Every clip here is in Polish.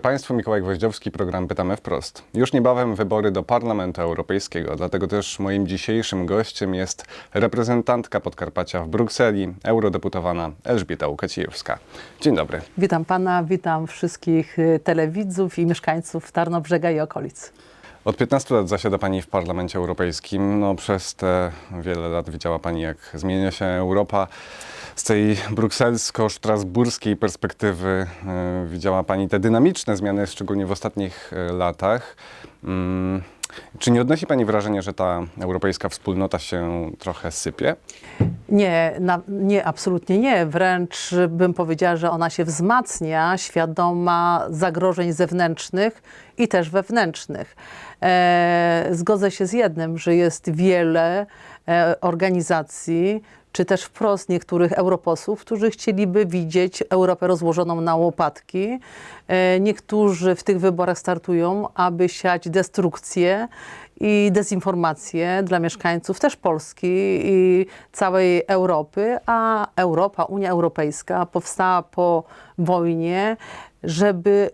dobry Państwu, Mikołaj Gwoździowski, program Pytamy Wprost. Już niebawem wybory do Parlamentu Europejskiego, dlatego też moim dzisiejszym gościem jest reprezentantka Podkarpacia w Brukseli, eurodeputowana Elżbieta Łukacijewska. Dzień dobry. Witam pana, witam wszystkich y, telewidzów i mieszkańców Tarnobrzega i okolic. Od 15 lat zasiada Pani w Parlamencie Europejskim. No, przez te wiele lat widziała Pani, jak zmienia się Europa. Z tej brukselsko-strasburskiej perspektywy e, widziała Pani te dynamiczne zmiany, szczególnie w ostatnich e, latach. Mm, Czy nie odnosi Pani wrażenia, że ta europejska wspólnota się trochę sypie? Nie, na, nie, absolutnie nie. Wręcz bym powiedziała, że ona się wzmacnia, świadoma zagrożeń zewnętrznych i też wewnętrznych. E, zgodzę się z jednym, że jest wiele e, organizacji, czy też wprost niektórych europosłów, którzy chcieliby widzieć Europę rozłożoną na łopatki. E, niektórzy w tych wyborach startują, aby siać destrukcję i dezinformację dla mieszkańców też Polski i całej Europy, a Europa, Unia Europejska powstała po wojnie, żeby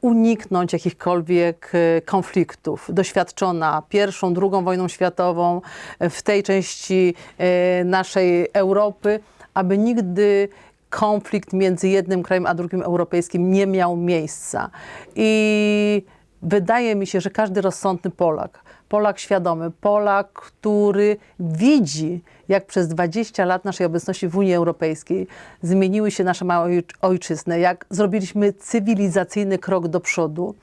uniknąć jakichkolwiek e, konfliktów. Doświadczona pierwszą, drugą wojną światową e, w tej części e, naszej Europy, aby nigdy konflikt między jednym krajem a drugim europejskim nie miał miejsca. I wydaje mi się, że każdy rozsądny Polak, Polak świadomy, Polak, który widzi, jak przez 20 lat naszej obecności w Unii Europejskiej zmieniły się nasze małe oj- ojczyzny, jak zrobiliśmy cywilizacyjny krok do przodu,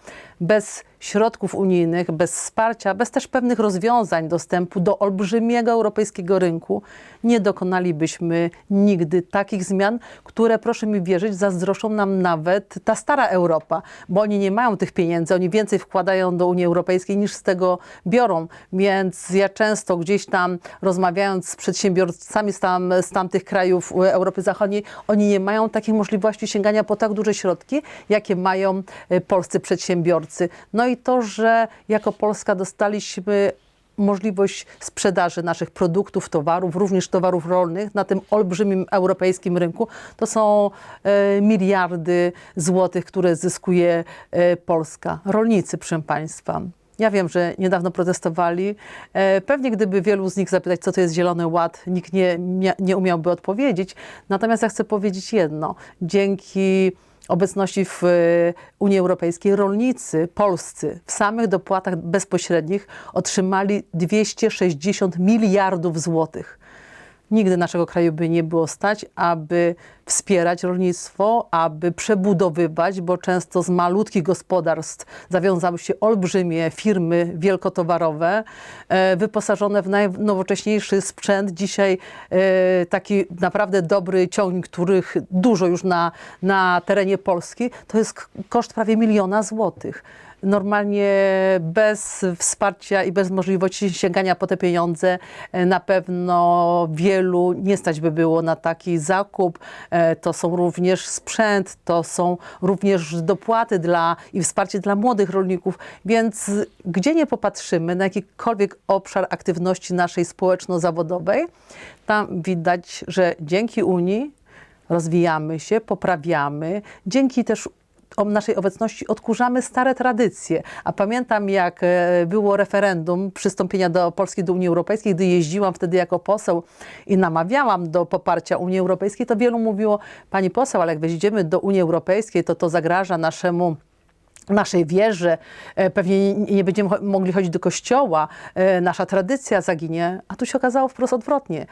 bez środków unijnych, bez wsparcia, bez też pewnych rozwiązań dostępu do olbrzymiego europejskiego rynku, nie dokonalibyśmy nigdy takich zmian, które, proszę mi wierzyć, zazdroszczą nam nawet ta stara Europa, bo oni nie mają tych pieniędzy, oni więcej wkładają do Unii Europejskiej niż z tego biorą. Więc ja często gdzieś tam rozmawiając z z, tam, z tamtych krajów Europy Zachodniej, oni nie mają takiej możliwości sięgania po tak duże środki, jakie mają e, polscy przedsiębiorcy. No i to, że jako Polska dostaliśmy możliwość sprzedaży naszych produktów, towarów, również towarów rolnych na tym olbrzymim europejskim rynku. To są e, miliardy złotych, które zyskuje e, Polska. Rolnicy, proszę Państwa. Ja wiem, że niedawno protestowali. E, Pewnie gdyby wielu z nich zapytać, co to jest Zielony Ład, nikt nie, nie umiałby odpowiedzieć. Natomiast ja chcę powiedzieć jedno. Dzięki obecności w e, Unii Europejskiej rolnicy polscy w samych dopłatach bezpośrednich otrzymali 260 miliardów złotych. Nigdy naszego kraju by nie było stać, aby wspierać rolnictwo, aby przebudowywać, bo często z malutkich gospodarstw zawiązały się olbrzymie firmy wielkotowarowe, e, wyposażone w najnowocześniejszy sprzęt. Dzisiaj e, taki naprawdę dobry ciągnik, których dużo już na, na terenie Polski, to jest koszt prawie miliona złotych normalnie bez wsparcia i bez możliwości sięgania po te pieniądze e, na pewno wielu nie stać by było na taki zakup. E, To są również sprzęt, to są również dopłaty dla i wsparcie dla młodych rolników, więc gdzie nie popatrzymy na jakikolwiek obszar aktywności naszej społeczno-zawodowej, tam widać, że dzięki Unii rozwijamy się, poprawiamy, dzięki też o naszej obecności odkurzamy stare tradycje. A pamiętam, jak e, było referendum przystąpienia do Polski do Unii Europejskiej, gdy jeździłam wtedy jako poseł i namawiałam do poparcia Unii Europejskiej, to wielu mówiło, pani poseł, ale jak wejdziemy do Unii Europejskiej, to to zagraża naszemu naszej wierze, e, pewnie nie- będziemy mogli chodzić do kościoła, e, nasza tradycja zaginie, a tu się okazało wprost odwrotnie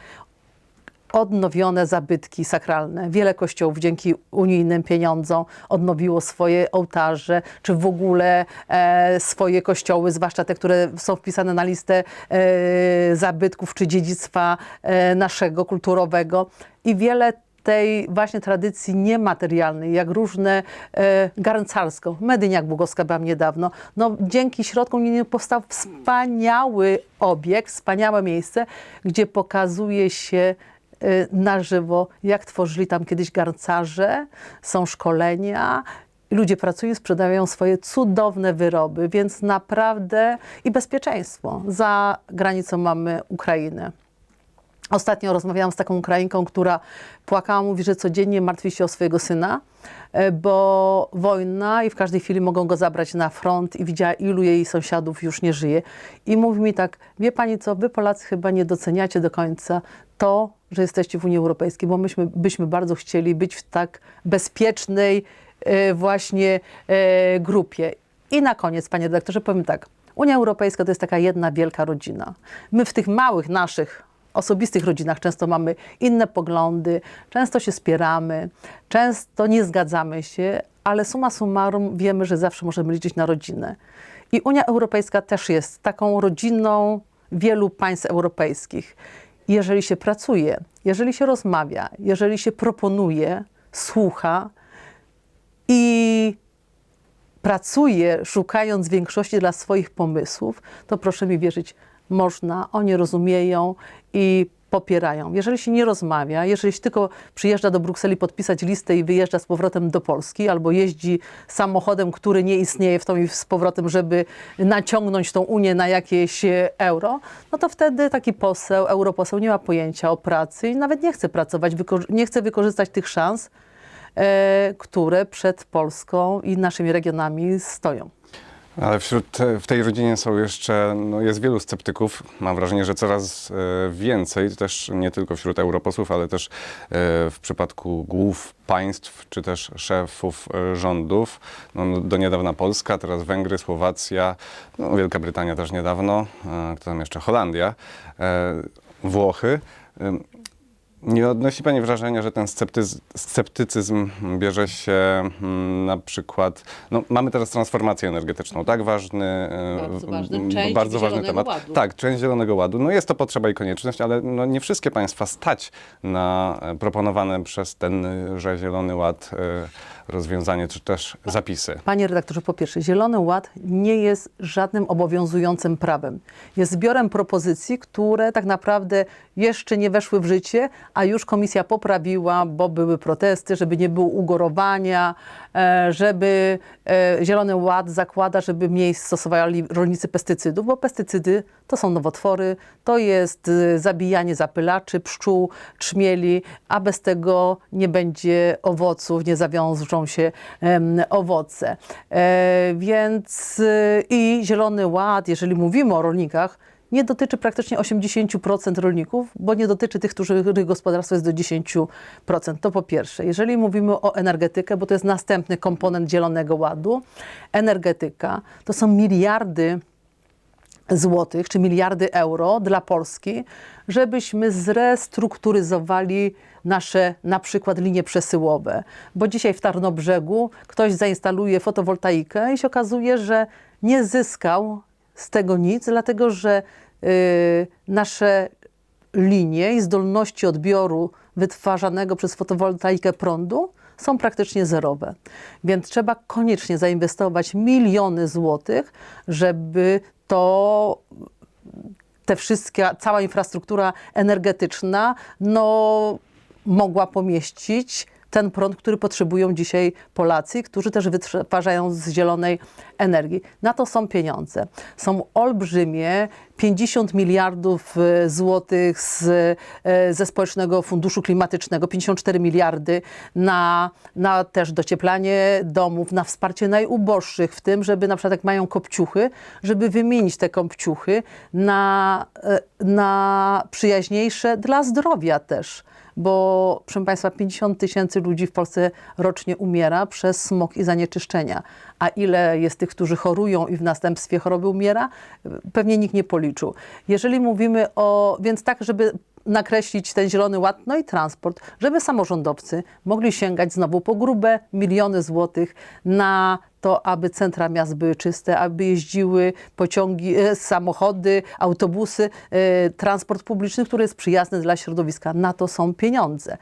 odnowione zabytki sakralne. Wiele kościołów dzięki unijnym pieniądzom odnowiło swoje ołtarze, czy w ogóle e, swoje kościoły, zwłaszcza te, które są wpisane na listę e, zabytków czy dziedzictwa e, naszego kulturowego. I wiele tej właśnie tradycji niematerialnej, jak różne e, garncarsko, Medyniak Bugowska byłam niedawno, no dzięki środkom unijnym powstał wspaniały obiekt, wspaniałe miejsce, gdzie pokazuje się na żywo, jak tworzyli tam kiedyś garncarze, są szkolenia. Ludzie pracują, sprzedają swoje cudowne wyroby, więc naprawdę i bezpieczeństwo. Za granicą mamy Ukrainę. Ostatnio rozmawiałam z taką Ukrainką, która płakała, mówi, że codziennie martwi się o swojego syna, e, bo wojna i w każdej chwili mogą go zabrać na front i widziała, ilu jej sąsiadów już nie żyje. I mówi mi tak, wie pani co, wy Polacy chyba nie doceniacie do końca to, że jesteście w Unii Europejskiej, bo myśmy byśmy bardzo chcieli być w tak bezpiecznej e, właśnie e, grupie. I na koniec, panie redaktorze, powiem tak. Unia Europejska to jest taka jedna wielka rodzina. My w tych małych naszych osobistych rodzinach często mamy inne poglądy, często się spieramy, często nie zgadzamy się, ale summa summarum wiemy, że zawsze możemy liczyć na rodzinę. I Unia Europejska też jest taką rodziną wielu państw europejskich. Jeżeli się pracuje, jeżeli się rozmawia, jeżeli się proponuje, słucha i pracuje, szukając większości dla swoich pomysłów, to proszę mi wierzyć, można, oni rozumieją i popierają. Jeżeli się nie rozmawia, jeżeli się tylko przyjeżdża do Brukseli podpisać listę i wyjeżdża z powrotem do Polski, albo jeździ samochodem, który nie istnieje w tą i z powrotem, żeby naciągnąć tą Unię na jakieś euro, no to wtedy taki poseł, europoseł nie ma pojęcia o pracy i nawet nie chce pracować, nie chce wykorzystać tych szans, e, które przed Polską i naszymi regionami stoją. Ale wśród, w tej rodzinie są jeszcze, no jest wielu sceptyków. Mam wrażenie, że coraz e, więcej, też nie tylko wśród europosłów, ale też e, w przypadku głów państw, czy też szefów e, rządów. No, no, do niedawna Polska, teraz Węgry, Słowacja, no, Wielka Brytania też niedawno, e, kto tam jeszcze, Holandia, e, Włochy. Nie odnosi Pani wrażenia, że ten sceptyzm, sceptycyzm bierze się mm, na przykład. No, mamy teraz transformację energetyczną, tak ważny, e, Bardzo ważny, część bardzo ważny temat. Ładu. Tak, część Zielonego Ładu. No jest to potrzeba i konieczność, ale no, nie wszystkie państwa stać na e, proponowane przez tenże Zielony Ład e, rozwiązanie, czy też zapisy. Panie redaktorze, po pierwsze, Zielony Ład nie jest żadnym obowiązującym prawem. Jest zbiorem propozycji, które tak naprawdę jeszcze nie weszły w życie, a już komisja poprawiła, bo były protesty, żeby nie było ugorowania, e, żeby e, Zielony Ład zakłada, żeby mniej stosowali rolnicy pestycydów, bo pestycydy to są nowotwory, to jest e, zabijanie zapylaczy, pszczół, trzmieli, a bez tego nie będzie owoców, nie zawiążą się owoce. E, więc e, i Zielony Ład, jeżeli mówimy o rolnikach, nie dotyczy praktycznie 80% rolników, bo nie dotyczy tych, których gospodarstwo jest do 10%. To po pierwsze. Jeżeli mówimy o energetykę, bo to jest następny komponent Zielonego Ładu, energetyka to są miliardy złotych czy miliardy euro dla Polski, żebyśmy zrestrukturyzowali nasze na przykład linie przesyłowe. Bo dzisiaj w Tarnobrzegu ktoś zainstaluje fotowoltaikę i się okazuje, że nie zyskał z tego nic, dlatego że nasze linie i zdolności odbioru wytwarzanego przez fotowoltaikę prądu są praktycznie zerowe. Więc trzeba koniecznie zainwestować miliony złotych, żeby to te wszystkie, cała infrastruktura energetyczna no, mogła pomieścić ten prąd, który potrzebują dzisiaj Polacy, którzy też wytwarzają z zielonej energii. Na to są pieniądze. Są olbrzymie 50 miliardów e, złotych z, e, ze Społecznego Funduszu Klimatycznego, 54 miliardy na, na też docieplanie domów, na wsparcie najuboższych, w tym, żeby na przykład jak mają kopciuchy, żeby wymienić te kopciuchy na, e, na przyjaźniejsze dla zdrowia też bo proszę Państwa, 50 tysięcy ludzi w Polsce rocznie umiera przez smog i zanieczyszczenia. A ile jest tych, którzy chorują i w następstwie choroby umiera? Pewnie nikt nie policzył. Jeżeli mówimy o, więc tak, żeby nakreślić ten zielony ład, no i transport, żeby samorządowcy mogli sięgać znowu po grube miliony złotych na to, aby centra miast były czyste, aby jeździły pociągi, e, samochody, autobusy, e, transport publiczny, który jest przyjazny dla środowiska. Na to są pieniądze.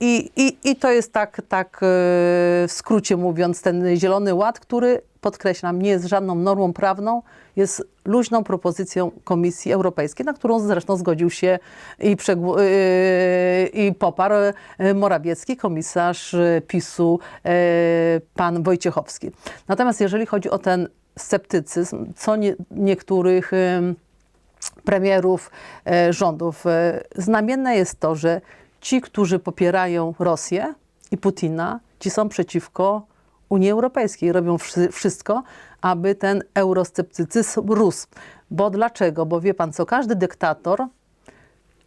I, i, i to jest tak, tak e, w skrócie mówiąc, ten zielony ład, który podkreślam, nie jest żadną normą prawną, jest luźną propozycją Komisji Europejskiej, na którą zresztą zgodził się i, przegł- yy, i poparł yy, Morawiecki, komisarz PiSu, pan Wojciechowski. Natomiast jeżeli chodzi o ten sceptycyzm, co nie, niektórych premierów rządów. Znamienne jest to, że ci, którzy popierają Rosję i Putina, ci są przeciwko Unii Europejskiej. Robią wszy- wszystko, aby ten eurosceptycyzm rósł. Bo dlaczego? Bo wie pan co, każdy dyktator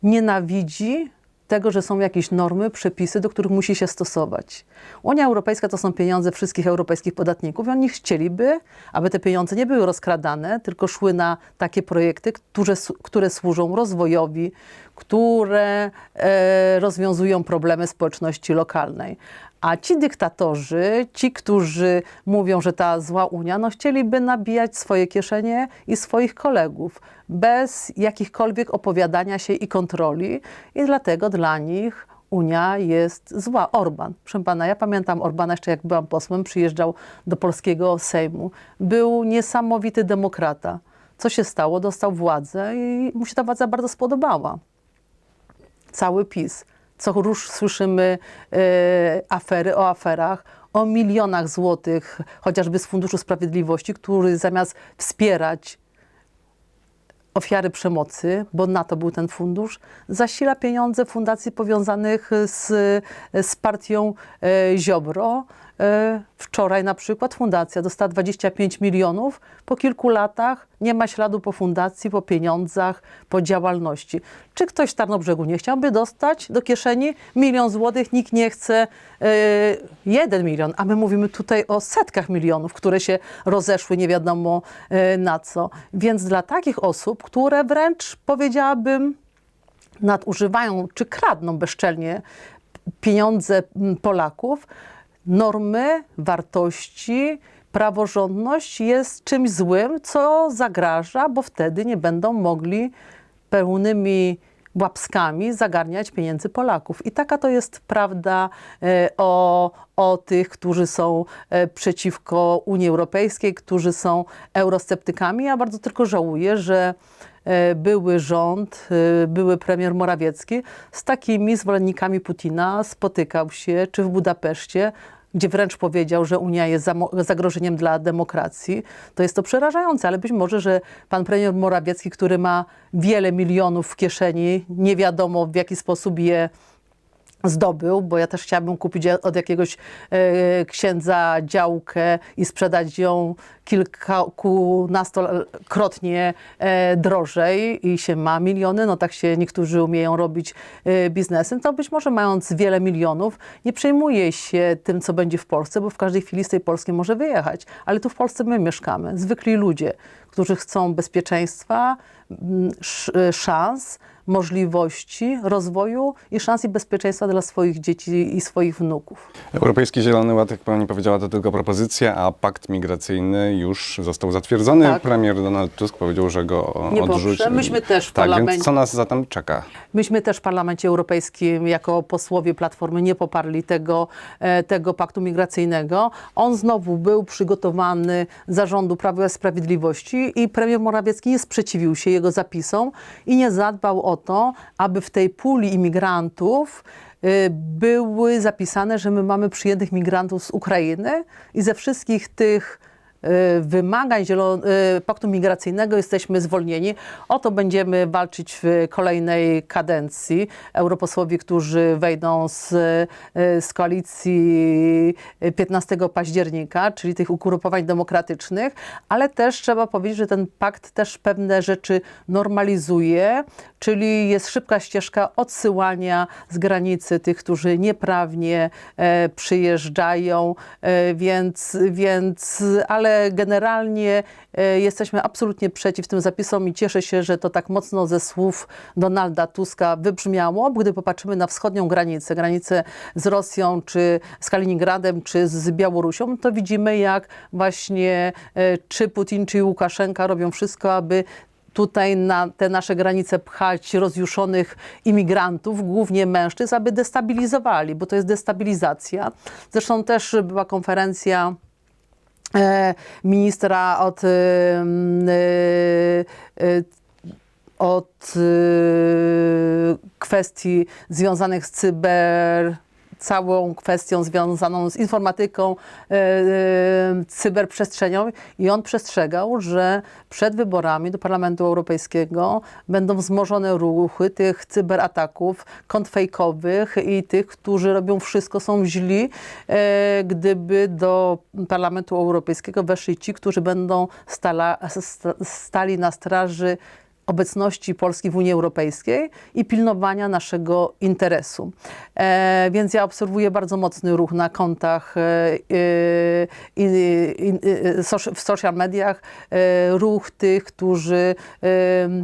nienawidzi tego, że są jakieś normy, przepisy, do których musi się stosować. Unia Europejska to są pieniądze wszystkich europejskich podatników i oni chcieliby, aby te pieniądze nie były rozkradane, tylko szły na takie projekty, które, które służą rozwojowi, które e, rozwiązują problemy społeczności lokalnej. A ci dyktatorzy, ci, którzy mówią, że ta zła Unia, no chcieliby nabijać swoje kieszenie i swoich kolegów bez jakichkolwiek opowiadania się i kontroli. I dlatego dla nich Unia jest zła. Orban. Proszę pana, ja pamiętam Orbana jeszcze jak byłam posłem, przyjeżdżał do polskiego Sejmu. Był niesamowity demokrata. Co się stało? Dostał władzę i mu się ta władza bardzo spodobała cały PiS. Co rusz słyszymy e, afery o aferach, o milionach złotych, chociażby z Funduszu Sprawiedliwości, który zamiast wspierać ofiary przemocy, bo na to był ten fundusz, zasila pieniądze fundacji powiązanych z, z partią e, Ziobro. E, wczoraj na przykład fundacja dostała 25 milionów. Po kilku latach nie ma śladu po fundacji, po pieniądzach, po działalności. Czy ktoś w Tarnobrzegu nie chciałby dostać do kieszeni milion złotych? Nikt nie chce e, jeden milion, a my mówimy tutaj o setkach milionów, które się rozeszły nie wiadomo e, na co. Więc dla takich osób, które wręcz powiedziałabym nadużywają czy kradną bezczelnie pieniądze Polaków, normy, wartości, praworządność jest czymś złym, co zagraża, bo wtedy nie będą mogli pełnymi łapskami zagarniać pieniędzy Polaków. I taka to jest prawda e, o, o tych, którzy są e, przeciwko Unii Europejskiej, którzy są eurosceptykami. Ja bardzo tylko żałuję, że e, były rząd, były premier Morawiecki z takimi zwolennikami Putina spotykał się, czy w Budapeszcie, gdzie wręcz powiedział, że Unia jest zagrożeniem dla demokracji, to jest to przerażające, ale być może, że pan premier Morawiecki, który ma wiele milionów w kieszeni, nie wiadomo w jaki sposób je zdobył, bo ja też chciałabym kupić od jakiegoś e, księdza działkę i sprzedać ją kilkunastokrotnie e, drożej i się ma miliony, no tak się niektórzy umieją robić e, biznesem, to być może mając wiele milionów nie przejmuje się tym, co będzie w Polsce, bo w każdej chwili z tej Polski może wyjechać. Ale tu w Polsce my mieszkamy, zwykli ludzie, którzy chcą bezpieczeństwa, m, sz- e, szans, możliwości rozwoju i szans i bezpieczeństwa dla swoich dzieci i swoich wnuków. Europejski Zielony Ład, jak pani powiedziała, to tylko propozycja, a pakt migracyjny już został zatwierdzony. Tak. Premier Donald Tusk powiedział, że go Nie odrzuci. poprze. Myśmy też w tak, parlamencie- Więc co nas zatem czeka? Myśmy też w Parlamencie Europejskim jako posłowie Platformy nie poparli tego, e, tego paktu migracyjnego. On znowu był przygotowany zarządu Prawa i Sprawiedliwości i premier Morawiecki nie sprzeciwił się jego zapisom i nie zadbał o to, aby w tej puli imigrantów y, były zapisane, że my mamy przyjętych migrantów z Ukrainy i ze wszystkich tych wymagań zielo- y, paktu migracyjnego jesteśmy zwolnieni. O to będziemy walczyć w kolejnej kadencji. Europosłowie, którzy wejdą z, y, z koalicji 15 października, czyli tych ugrupowań demokratycznych, ale też trzeba powiedzieć, że ten pakt też pewne rzeczy normalizuje, czyli jest szybka ścieżka odsyłania z granicy tych, którzy nieprawnie e, przyjeżdżają, e, więc, więc, ale generalnie e, jesteśmy absolutnie przeciw tym zapisom i cieszę się, że to tak mocno ze słów Donalda Tuska wybrzmiało, gdy popatrzymy na wschodnią granicę, granicę z Rosją, czy z Kaliningradem, czy z Białorusią, to widzimy jak właśnie e, czy Putin, czy Łukaszenka robią wszystko, aby tutaj na te nasze granice pchać rozjuszonych imigrantów, głównie mężczyzn, aby destabilizowali, bo to jest destabilizacja. Zresztą też była konferencja ministra od, e, e, od e, kwestii związanych z cyber całą kwestią związaną z informatyką, e, e, cyberprzestrzenią i on przestrzegał, że przed wyborami do Parlamentu Europejskiego będą wzmożone ruchy tych cyberataków kontrfejkowych i tych, którzy robią wszystko, są źli, e, gdyby do Parlamentu Europejskiego weszli ci, którzy będą stala, sta- stali na straży obecności Polski w Unii Europejskiej i pilnowania naszego interesu. E, więc ja obserwuję bardzo mocny ruch na kontach e, w social mediach, e, ruch tych, którzy e,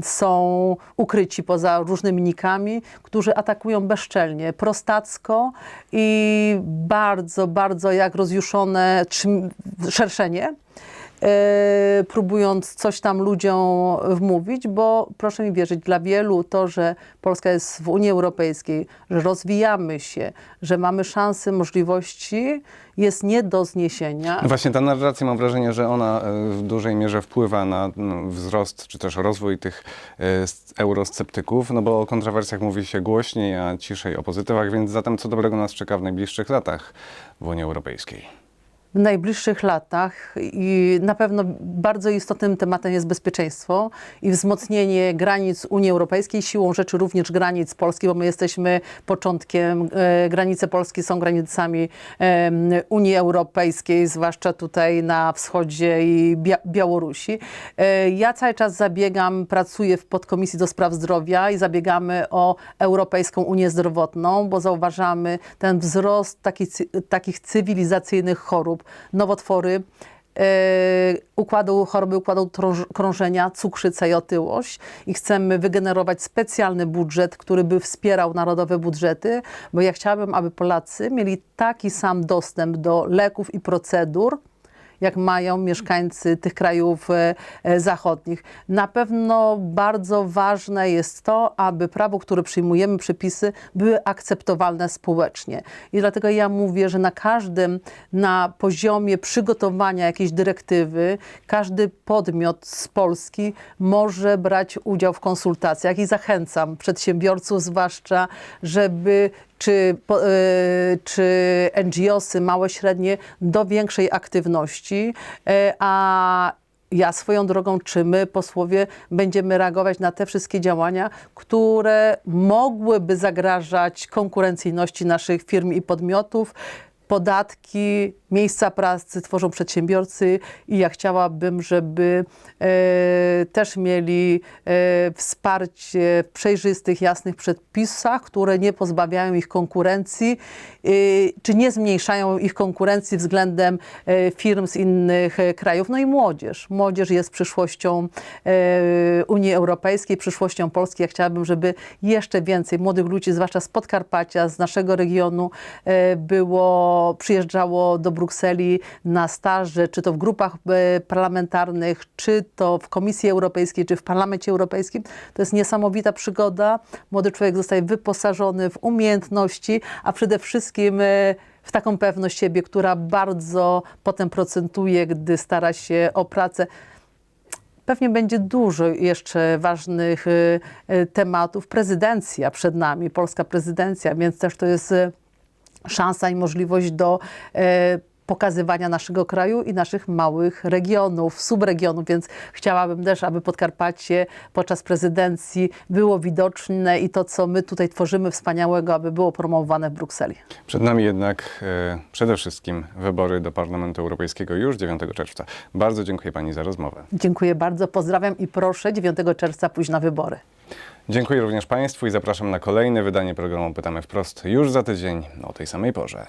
są ukryci poza różnymi nikami, którzy atakują bezczelnie, prostacko i bardzo, bardzo jak rozjuszone szerszenie próbując coś tam ludziom wmówić, bo proszę mi wierzyć, dla wielu to, że Polska jest w Unii Europejskiej, że rozwijamy się, że mamy szanse, możliwości, jest nie do zniesienia. No Właśnie ta narracja, mam wrażenie, że ona e, w dużej mierze wpływa na no, wzrost czy też rozwój tych e, eurosceptyków, no bo o kontrowersjach mówi się głośniej, a ciszej o pozytywach, więc zatem co dobrego nas czeka w najbliższych latach w Unii Europejskiej? W najbliższych latach i na pewno bardzo istotnym tematem jest bezpieczeństwo i wzmocnienie granic Unii Europejskiej, siłą rzeczy również granic Polski, bo my jesteśmy początkiem, e, granice Polski są granicami Unii Europejskiej, zwłaszcza tutaj na wschodzie i Bia- Białorusi. E, Ja cały czas zabiegam, pracuję w podkomisji do spraw zdrowia i zabiegamy o Europejską Unię Zdrowotną, bo zauważamy ten wzrost taki, takich cywilizacyjnych chorób, nowotwory, e, układu, choroby układu krążenia, cukrzyca i otyłość. I chcemy wygenerować specjalny budżet, który by wspierał narodowe budżety, bo ja chciałabym, aby Polacy mieli taki sam dostęp do leków i procedur, jak mają mieszkańcy tych krajów e, e, zachodnich. Na pewno bardzo ważne jest to, aby prawo, które przyjmujemy, przepisy, były akceptowalne społecznie. I dlatego ja mówię, że na każdym, na poziomie przygotowania jakiejś dyrektywy, każdy podmiot z Polski może brać udział w konsultacjach i zachęcam przedsiębiorców zwłaszcza, żeby czy, e, czy NGOsy, małe, średnie, do większej aktywności, e, a ja swoją drogą, czy my, posłowie, będziemy reagować na te wszystkie działania, które mogłyby zagrażać konkurencyjności naszych firm i podmiotów. Podatki, miejsca pracy tworzą przedsiębiorcy i ja chciałabym, żeby e, też mieli e, wsparcie w przejrzystych, jasnych przepisach, które nie pozbawiają ich konkurencji, e, czy nie zmniejszają ich konkurencji względem e, firm z innych e, krajów. No i młodzież. Młodzież jest przyszłością e, Unii Europejskiej, przyszłością Polski. Ja chciałabym, żeby jeszcze więcej młodych ludzi, zwłaszcza z Podkarpacia, z naszego regionu, e, było, przyjeżdżało do Brukseli na staże, czy to w grupach e, parlamentarnych, czy to w Komisji Europejskiej, czy w Parlamencie Europejskim. To jest niesamowita przygoda. Młody człowiek zostaje wyposażony w umiejętności, a przede wszystkim e, w taką pewność siebie, która bardzo potem procentuje, gdy stara się o pracę. Pewnie będzie dużo jeszcze ważnych y, tematów. Prezydencja przed nami, polska prezydencja, więc też to jest szansa i możliwość do e, pokazywania naszego kraju i naszych małych regionów, subregionów, więc chciałabym też, aby Podkarpacie podczas prezydencji było widoczne i to, co my tutaj tworzymy wspaniałego, aby było promowane w Brukseli. Przed nami jednak e, przede wszystkim wybory do Parlamentu Europejskiego już 9 czerwca. Bardzo dziękuję Pani za rozmowę. Dziękuję bardzo, pozdrawiam i proszę 9 czerwca pójść na wybory. Dziękuję również Państwu i zapraszam na kolejne wydanie programu Pytamy Wprost już za tydzień o tej samej porze.